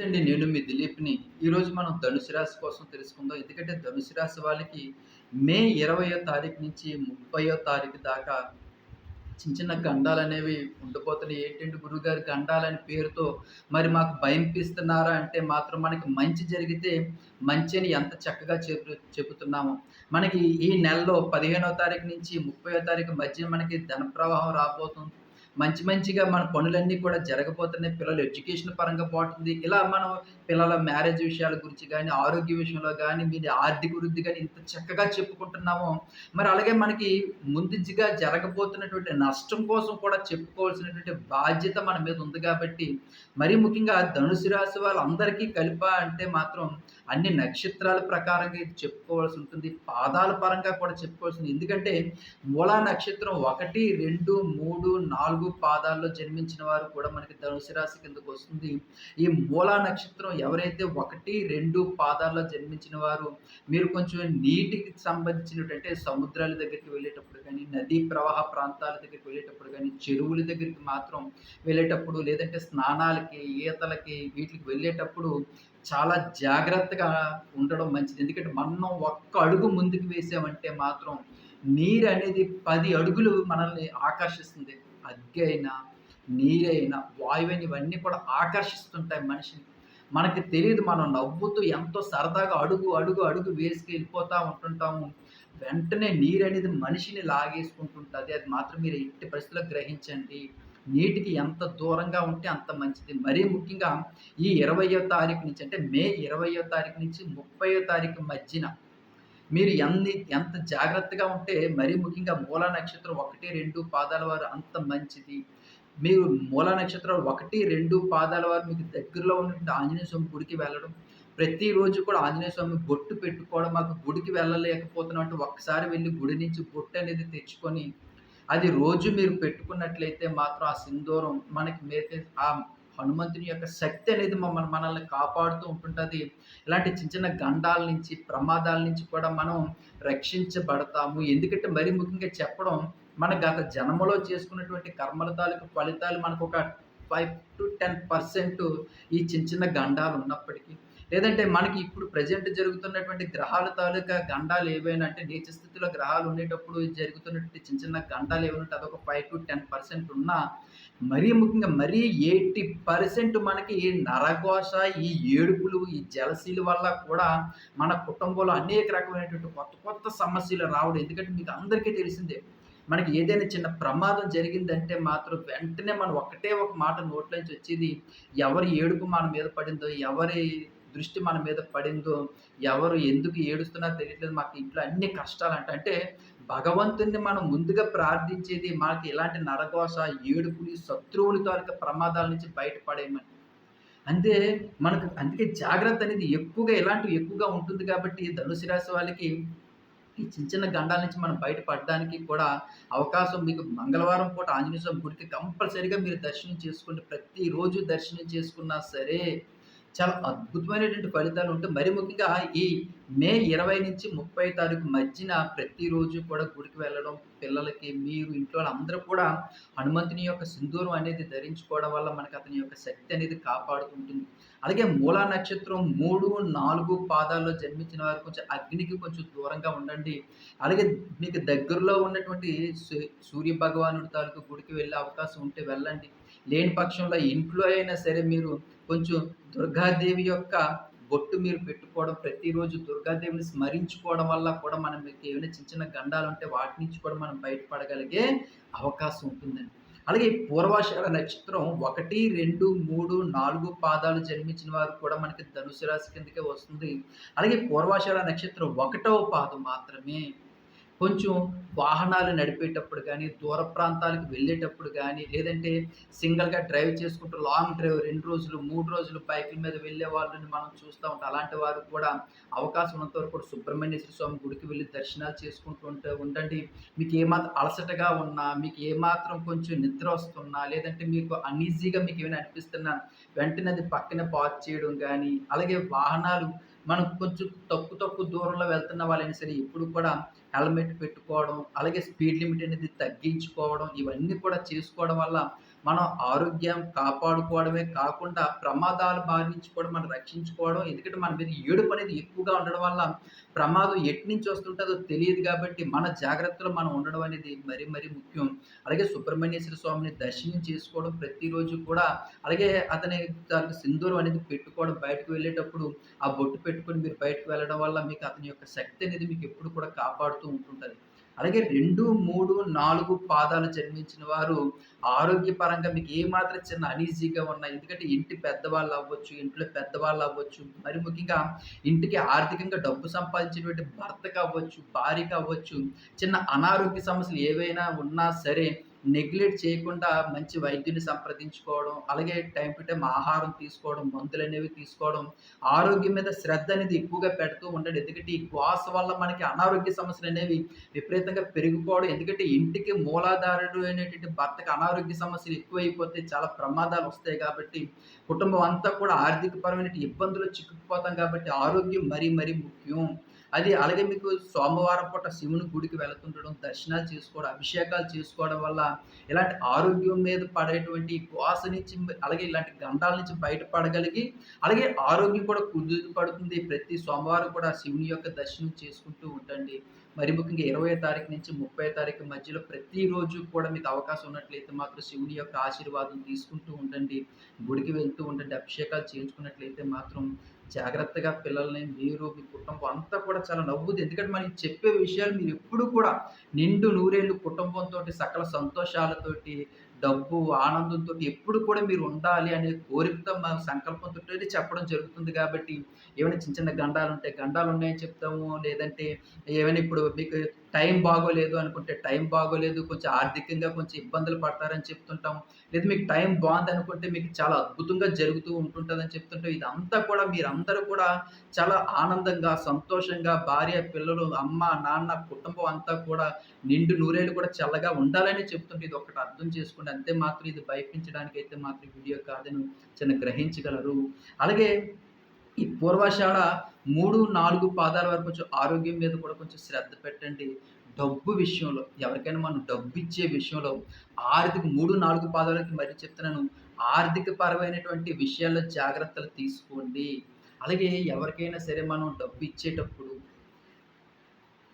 అండి నేను మీ దిలీప్ని. ఈరోజు మనం ధనుసు రాశి కోసం తెలుసుకుందాం. ఎందుకంటే ధనుసు రాశి వాళ్ళకి మే ఇరవయో తారీఖు నుంచి ముప్పయో తారీఖు దాకా చిన్న చిన్న గండాలు అనేవి ఉండిపోతున్నాయి. ఏంటంటే గురుగారు గండాలని పేరుతో మరి మాకు భయంపిస్తున్నారా అంటే మాత్రం మనకి మంచి జరిగితే మంచి అని ఎంత చక్కగా చెప్పు చెబుతున్నాము. మనకి ఈ నెలలో పదిహేనో తారీఖు నుంచి ముప్పయో తారీఖు మధ్య మనకి ధన ప్రవాహం రాబోతుంది. మంచి మంచిగా మన పనులన్నీ కూడా జరగబోతున్నాయి. పిల్లలు ఎడ్యుకేషన్ పరంగా పోతుంది ఇలా మనం పిల్లల మ్యారేజ్ విషయాల గురించి కానీ ఆరోగ్య విషయంలో కానీ మీది ఆర్థిక వృద్ధి కానీ ఇంత చక్కగా చెప్పుకుంటున్నామో. మరి అలాగే మనకి ముందుగా జరగబోతున్నటువంటి నష్టం కోసం కూడా చెప్పుకోవాల్సినటువంటి బాధ్యత మన మీద ఉంది కాబట్టి మరీ ముఖ్యంగా ధనుసు రాశి వాళ్ళందరికీ కలిప అంటే మాత్రం అన్ని నక్షత్రాల ప్రకారంగా ఇది చెప్పుకోవాల్సి ఉంటుంది. పాదాల పరంగా కూడా చెప్పుకోవాల్సింది ఎందుకంటే మూలా నక్షత్రం ఒకటి రెండు మూడు నాలుగు పాదాల్లో జన్మించిన వారు కూడా మనకి ధనుసు రాశి కిందకు వస్తుంది. ఈ మూలా నక్షత్రం ఎవరైతే ఒకటి రెండు పాదాల్లో జన్మించిన వారు మీరు కొంచెం నీటికి సంబంధించినటువంటి సముద్రాల దగ్గరికి వెళ్ళేటప్పుడు కానీ నదీ ప్రవాహ ప్రాంతాల దగ్గరికి వెళ్ళేటప్పుడు కానీ చెరువుల దగ్గరికి మాత్రం వెళ్ళేటప్పుడు లేదంటే స్నానాలకి ఈతలకి వీటికి వెళ్ళేటప్పుడు చాలా జాగ్రత్తగా ఉండడం మంచిది. ఎందుకంటే మనం ఒక్క అడుగు ముందుకు వేసామంటే మాత్రం నీరు అనేది పది అడుగులు మనల్ని ఆకర్షిస్తుంది. అగ్గి అయినా నీరైనా వాయువైన ఇవన్నీ కూడా ఆకర్షిస్తుంటాయి మనిషిని. మనకి తెలియదు మనం నవ్వుతూ ఎంతో సరదాగా అడుగు అడుగు అడుగు వేసుకు వెళ్ళిపోతూ ఉంటుంటాము. వెంటనే నీరు అనేది మనిషిని లాగేసుకుంటుంటుంది. అది మాత్రం మీరు ఇంటి పరిస్థితుల్లో గ్రహించండి. నీటికి ఎంత దూరంగా ఉంటే అంత మంచిది. మరీ ముఖ్యంగా ఈ ఇరవయో తారీఖు నుంచి అంటే మే ఇరవయో తారీఖు నుంచి ముప్పయో తారీఖు మధ్యన మీరు ఎన్ని ఎంత జాగ్రత్తగా ఉంటే మరీ ముఖ్యంగా మూల నక్షత్రం ఒకటి రెండు పాదాల వారు అంత మంచిది. మీరు మూల నక్షత్రం ఒకటి రెండు పాదాల వారు మీకు దగ్గరలో ఉన్నటువంటి ఆంజనేయ స్వామి గుడికి వెళ్ళడం ప్రతిరోజు కూడా ఆంజనేయ స్వామి బొట్టు పెట్టుకోవడం మాకు గుడికి వెళ్ళలేకపోతున్నాం అంటే ఒక్కసారి వెళ్ళి గుడి నుంచి బొట్టు అనేది తెచ్చుకొని అది రోజు మీరు పెట్టుకున్నట్లయితే మాత్రం ఆ సింధూరం మనకి మీద ఆ హనుమంతుని యొక్క శక్తి అనేది మమ్మల్ని మనల్ని కాపాడుతూ ఉంటుంటుంది. ఇలాంటి చిన్న చిన్న గండాల నుంచి ప్రమాదాల నుంచి కూడా మనం రక్షించబడతాము. ఎందుకంటే మరీ ముఖ్యంగా చెప్పడం మన గత జన్మలో చేసుకున్నటువంటి కర్మల తాలూకు ఫలితాలు మనకు ఒక ఫైవ్ టు టెన్ పర్సెంట్ ఈ చిన్న చిన్న గండాలు ఉన్నప్పటికీ లేదంటే మనకి ఇప్పుడు ప్రజెంట్ జరుగుతున్నటువంటి గ్రహాల తాలూకా గండాలు ఏవైనా అంటే నీచ స్థితిలో గ్రహాలు ఉండేటప్పుడు జరుగుతున్నటువంటి చిన్న చిన్న గండాలు ఏమైనా అదొక ఫైవ్ టు టెన్ పర్సెంట్ ఉన్నా మరీ ముఖ్యంగా మరీ ఎయిటీ పర్సెంట్ మనకి ఈ నరఘోష ఈ ఏడుపులు ఈ జలసీల వల్ల కూడా మన కుటుంబంలో అనేక రకమైనటువంటి కొత్త కొత్త సమస్యలు రావడం. ఎందుకంటే మీకు అందరికీ తెలిసిందే మనకి ఏదైనా చిన్న ప్రమాదం జరిగిందంటే మాత్రం వెంటనే మనం ఒకటే ఒక మాట నోట్లోంచి వచ్చేది ఎవరి ఏడుపు మన మీద పడిందో ఎవరి దృష్టి మన మీద పడిందో ఎవరు ఎందుకు ఏడుస్తున్నారో తెలియట్లేదు. మాకు ఇంట్లో అన్ని కష్టాలు అంట అంటే భగవంతుని మనం ముందుగా ప్రార్థించేది మనకి ఇలాంటి నరకోశ ఏడుపులు శత్రువుల తాలూకా ప్రమాదాల నుంచి బయటపడేయమని. అంతే మనకు అందుకే జాగ్రత్త అనేది ఎక్కువగా ఇలాంటివి ఎక్కువగా ఉంటుంది కాబట్టి ధనుసు రాశి వాళ్ళకి ఈ చిన్న చిన్న గండాల నుంచి మనం బయటపడడానికి కూడా అవకాశం మీకు మంగళవారం పూట ఆంజనేయ స్వామి గుడికి కంపల్సరీగా మీరు దర్శనం చేసుకుంటే ప్రతిరోజు దర్శనం చేసుకున్నా సరే చాలా అద్భుతమైనటువంటి ఫలితాలు ఉంటాయి మరి ముఖ్యంగా ఈ మే ఇరవై నుంచి ముప్పై తారీఖు మధ్యన ప్రతిరోజు కూడా గుడికి వెళ్ళడం పిల్లలకి మీరు ఇంట్లో అందరూ కూడా హనుమంతుని యొక్క సింధూరం అనేది ధరించుకోవడం వల్ల మనకు అతని యొక్క శక్తి అనేది కాపాడుతుంటుంది అలాగే మూలా నక్షత్రం మూడు నాలుగు పాదాల్లో జన్మించిన వారు కొంచెం అగ్నికి కొంచెం దూరంగా ఉండండి. అలాగే మీకు దగ్గరలో ఉన్నటువంటి సూర్య భగవానుడి తాలూకు గుడికి వెళ్ళే అవకాశం ఉంటే వెళ్ళండి. లేని పక్షంలో ఇంట్లో అయినా సరే మీరు కొంచెం దుర్గాదేవి యొక్క బొట్టు మీరు పెట్టుకోవడం ప్రతిరోజు దుర్గాదేవిని స్మరించుకోవడం వల్ల కూడా మనం మీకు ఏమైనా చిన్న చిన్న గండాలు ఉంటే వాటి నుంచి కూడా మనం బయటపడగలిగే అవకాశం ఉంటుందండి. అలాగే పూర్వాషాఢ నక్షత్రం ఒకటి రెండు మూడు నాలుగు పాదాలు జన్మించిన వారు కూడా మనకి ధనుసు రాశి కిందకే వస్తుంది. అలాగే పూర్వాషాఢ నక్షత్రం ఒకటవ పాదం మాత్రమే కొంచెం వాహనాలు నడిపేటప్పుడు కానీ దూర ప్రాంతాలకు వెళ్ళేటప్పుడు కానీ లేదంటే సింగిల్గా డ్రైవ్ చేసుకుంటూ లాంగ్ డ్రైవ్ రెండు రోజులు మూడు రోజులు బైకుల మీద వెళ్ళే వాళ్ళని మనం చూస్తూ ఉంటాం. అలాంటి వారు కూడా అవకాశం ఉన్నంత వరకు కూడా సుబ్రహ్మణ్యేశ్వర స్వామి గుడికి వెళ్ళి దర్శనాలు చేసుకుంటూ ఉంటే ఉండండి. మీకు ఏమాత్రం అలసటగా ఉన్నా మీకు ఏమాత్రం కొంచెం నిద్ర వస్తున్నా లేదంటే మీకు అన్ఈజీగా మీకు ఏమైనా అనిపిస్తున్నా వెంటనే అది పక్కన పార్క్ చేయడం కానీ అలాగే వాహనాలు మనం కొంచెం తక్కువ తక్కువ దూరంలో వెళ్తున్న వాళ్ళైనా సరే ఇప్పుడు కూడా హెల్మెట్ పెట్టుకోవడం అలాగే స్పీడ్ లిమిట్ అనేది తగ్గించుకోవడం ఇవన్నీ కూడా చేసుకోవడం వల్ల మనం ఆరోగ్యం కాపాడుకోవడమే కాకుండా ప్రమాదాల బారి నుంచి కూడా మనం రక్షించుకోవడం ఎందుకంటే మన మీద ఏడుపు అనేది ఎక్కువగా ఉండడం వల్ల ప్రమాదం ఎటు నుంచి వస్తుంటుందో తెలియదు కాబట్టి మన జాగ్రత్తలో మనం ఉండడం అనేది మరీ మరీ ముఖ్యం. అలాగే సుబ్రహ్మణ్యేశ్వర స్వామిని దర్శనం చేసుకోవడం ప్రతిరోజు కూడా అలాగే అతని దానికి సింధూరం అనేది పెట్టుకోవడం బయటకు వెళ్ళేటప్పుడు ఆ బొట్టు పెట్టుకొని మీరు బయటకు వెళ్ళడం వల్ల మీకు అతని యొక్క శక్తి అనేది మీకు ఎప్పుడు కూడా కాపాడుతూ ఉంటుంటుంది. అలాగే రెండు మూడు నాలుగు పాదాలు జన్మించిన వారు ఆరోగ్యపరంగా మీకు ఏమాత్రం చిన్న అనీజీగా ఉన్నాయి ఎందుకంటే ఇంటి పెద్దవాళ్ళు అవ్వచ్చు ఇంట్లో పెద్దవాళ్ళు అవ్వచ్చు మరి ముఖ్యంగా ఇంటికి ఆర్థికంగా డబ్బు సంపాదించినటువంటి భర్తకు అవ్వచ్చు భార్యకి అవ్వచ్చు చిన్న అనారోగ్య సమస్యలు ఏవైనా ఉన్నా సరే నెగ్లెక్ట్ చేయకుండా మంచి వైద్యుని సంప్రదించుకోవడం అలాగే టైం టు టైం ఆహారం తీసుకోవడం మందులు అనేవి తీసుకోవడం ఆరోగ్యం మీద శ్రద్ధ అనేది ఎక్కువగా పెడుతూ ఉండండి. ఎందుకంటే ఈ శ్వాస వల్ల మనకి అనారోగ్య సమస్యలు అనేవి విపరీతంగా పెరిగిపోవడం ఎందుకంటే ఇంటికి మూలాధారుడు అనేటువంటి భర్తకు అనారోగ్య సమస్యలు ఎక్కువైపోతే చాలా ప్రమాదాలు వస్తాయి కాబట్టి కుటుంబం అంతా కూడా ఆర్థికపరమైన ఇబ్బందులు చిక్కుకుపోతాం కాబట్టి ఆరోగ్యం మరీ మరీ ముఖ్యం. అది అలాగే మీకు సోమవారం పూట శివుని గుడికి వెళుతుండడం దర్శనాలు చేసుకోవడం అభిషేకాలు చేసుకోవడం వల్ల ఇలాంటి ఆరోగ్యం మీద పడేటువంటి శ్వాస నుంచి అలాగే ఇలాంటి గంధాల నుంచి బయటపడగలిగి అలాగే ఆరోగ్యం కూడా కుదురు పడుతుంది. ప్రతి సోమవారం కూడా శివుని యొక్క దర్శనం చేసుకుంటూ ఉండండి. మరి ముఖ్యంగా ఇరవై తారీఖు నుంచి ముప్పై తారీఖు మధ్యలో ప్రతిరోజు కూడా మీకు అవకాశం ఉన్నట్లయితే మాత్రం శివుని యొక్క ఆశీర్వాదం తీసుకుంటూ ఉండండి. గుడికి వెళ్తూ ఉండండి. అభిషేకాలు చేయించుకున్నట్లయితే మాత్రం జాగ్రత్తగా పిల్లల్ని మీరు మీ కుటుంబం అంతా కూడా చాలా నవ్వుద్ది. ఎందుకంటే మనకి చెప్పే విషయాలు మీరు ఎప్పుడు కూడా నిండు నూరేళ్ళు కుటుంబంతో సకల సంతోషాలతోటి డబ్బు ఆనందంతో ఎప్పుడు కూడా మీరు ఉండాలి అనే కోరికతో మా సంకల్పంతో చెప్పడం జరుగుతుంది కాబట్టి ఏమైనా చిన్న చిన్న గండాలు ఉంటాయి గండాలు ఉన్నాయని చెప్తాము. లేదంటే ఏమైనా ఇప్పుడు మీకు టైం బాగోలేదు అనుకుంటే టైం బాగోలేదు కొంచెం ఆర్థికంగా కొంచెం ఇబ్బందులు పడతారని చెప్తుంటాం లేదు మీకు టైం బాగుంది అనుకుంటే మీకు చాలా అద్భుతంగా జరుగుతూ ఉంటుంటుందని చెప్తుంటాం ఇదంతా కూడా మీరందరూ కూడా చాలా ఆనందంగా సంతోషంగా భార్య పిల్లలు అమ్మ నాన్న కుటుంబం అంతా కూడా నిండు నూరేళ్ళు కూడా చల్లగా ఉండాలని చెప్తుంటే ఇది ఒకటి అర్థం చేసుకుంటే అంతే మాత్రం ఇది భయపించడానికి అయితే మాత్రం వీడియో కాదని చిన్న గ్రహించగలరు. అలాగే ఈ పూర్వాషాఢ మూడు నాలుగు పాదాల వరకు కొంచెం ఆరోగ్యం మీద కూడా కొంచెం శ్రద్ధ పెట్టండి. డబ్బు విషయంలో ఎవరికైనా మనం డబ్బు ఇచ్చే విషయంలో ఆర్థిక మూడు నాలుగు పాదాలకి మరీ చెప్తున్నాను. ఆర్థిక పరమైనటువంటి విషయాల్లో జాగ్రత్తలు తీసుకోండి. అలాగే ఎవరికైనా సరే మనం డబ్బు ఇచ్చేటప్పుడు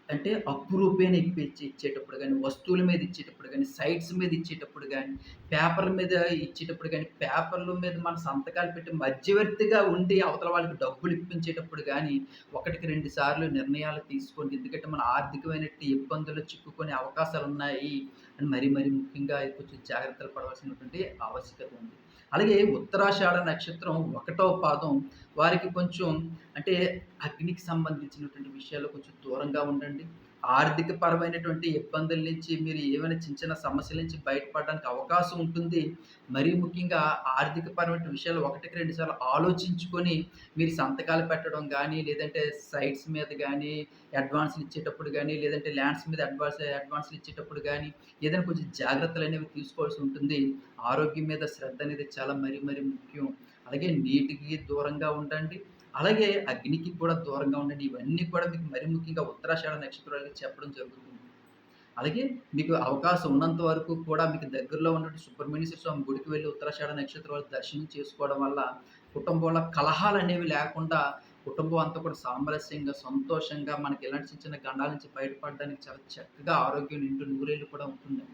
అంటే అప్పురూపేణ ఇప్పించి ఇచ్చేటప్పుడు కానీ వస్తువుల మీద ఇచ్చేటప్పుడు కానీ సైట్స్ మీద ఇచ్చేటప్పుడు కానీ పేపర్ల మీద ఇచ్చేటప్పుడు కానీ పేపర్ల మీద మన సంతకాలు పెట్టి మధ్యవర్తిగా ఉండి అవతల వాళ్ళకి డబ్బులు ఇప్పించేటప్పుడు కానీ ఒకటికి రెండు సార్లు నిర్ణయాలు తీసుకోండి. ఎందుకంటే మన ఆర్థికమైన ఇబ్బందులు చిక్కుకునే అవకాశాలు ఉన్నాయి అని మరీ మరీ ముఖ్యంగా కొంచెం జాగ్రత్తలు పడవలసినటువంటి ఆవశ్యకత ఉంది. అలాగే ఉత్తరాషాఢ నక్షత్రం ఒకటో పాదం వారికి కొంచెం అంటే అగ్నికి సంబంధించినటువంటి విషయాలు కొంచెం దూరంగా ఉండండి. ఆర్థిక పరమైనటువంటి ఇబ్బందుల నుంచి మీరు ఏమైనా చిన్న చిన్న సమస్యల నుంచి బయటపడడానికి అవకాశం ఉంటుంది. మరీ ముఖ్యంగా ఆర్థిక పరమైన విషయాలు ఒకటికి రెండు సార్లు ఆలోచించుకొని మీరు సంతకాలు పెట్టడం కానీ లేదంటే సైట్స్ మీద కానీ అడ్వాన్స్లు ఇచ్చేటప్పుడు కానీ లేదంటే ల్యాండ్స్ మీద అడ్వాన్స్ అడ్వాన్స్లు ఇచ్చేటప్పుడు కానీ ఏదైనా కొంచెం జాగ్రత్తలు అనేవి తీసుకోవాల్సి ఉంటుంది. ఆరోగ్యం మీద శ్రద్ధ అనేది చాలా మరీ మరీ ముఖ్యం. అలాగే నీటికి దూరంగా ఉండండి. అలాగే అగ్నికి కూడా దూరంగా ఉండండి. ఇవన్నీ కూడా మీకు మరి ముఖ్యంగా ఉత్తరాషాఢ నక్షత్రాలకి చెప్పడం జరుగుతుంది. అలాగే మీకు అవకాశం ఉన్నంత వరకు కూడా మీకు దగ్గరలో ఉన్నటువంటి సుబ్రహ్మణ్యేశ్వర స్వామి గుడికి వెళ్ళి ఉత్తరాషాఢ నక్షత్రాలు దర్శనం చేసుకోవడం వల్ల కుటుంబంలో కలహాలు అనేవి లేకుండా కుటుంబం అంతా కూడా సామరస్యంగా సంతోషంగా మనకి ఎలాంటి చిన్న చిన్న గండాల నుంచి బయటపడడానికి చాలా చక్కగా ఆరోగ్యం నిండు నూరేళ్ళు కూడా ఉంటుంది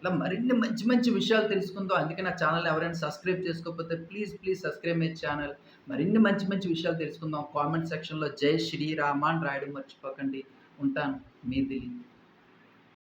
ఇలా మరిన్ని మంచి మంచి విషయాలు తెలుసుకుందాం. అందుకే నా ఛానల్ ఎవరైనా సబ్స్క్రైబ్ చేసుకోకపోతే please please subscribe my channel. మరిన్ని మంచి మంచి విషయాలు తెలుసుకుందాం. కామెంట్ సెక్షన్లో జై శ్రీరామ అని రాయడం మర్చిపోకండి. ఉంటాను. మీ దిలీప్.